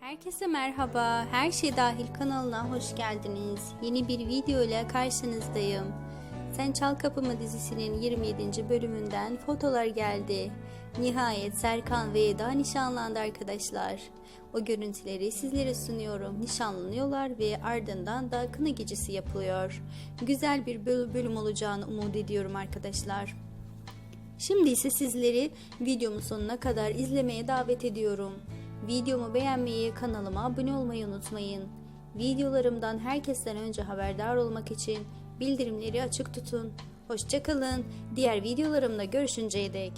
Herkese merhaba. Her şey dahil kanalına hoş geldiniz. Yeni bir video ile karşınızdayım. Sen Çal Kapımı dizisinin 27. bölümünden fotolar geldi. Nihayet Serkan ve Eda nişanlandı arkadaşlar. O görüntüleri sizlere sunuyorum. Nişanlanıyorlar ve ardından da kına gecesi yapılıyor. Güzel bir böl- bölüm olacağını umut ediyorum arkadaşlar. Şimdi ise sizleri videomun sonuna kadar izlemeye davet ediyorum. Videomu beğenmeyi, kanalıma abone olmayı unutmayın. Videolarımdan herkesten önce haberdar olmak için bildirimleri açık tutun. Hoşçakalın. Diğer videolarımda görüşünceye dek.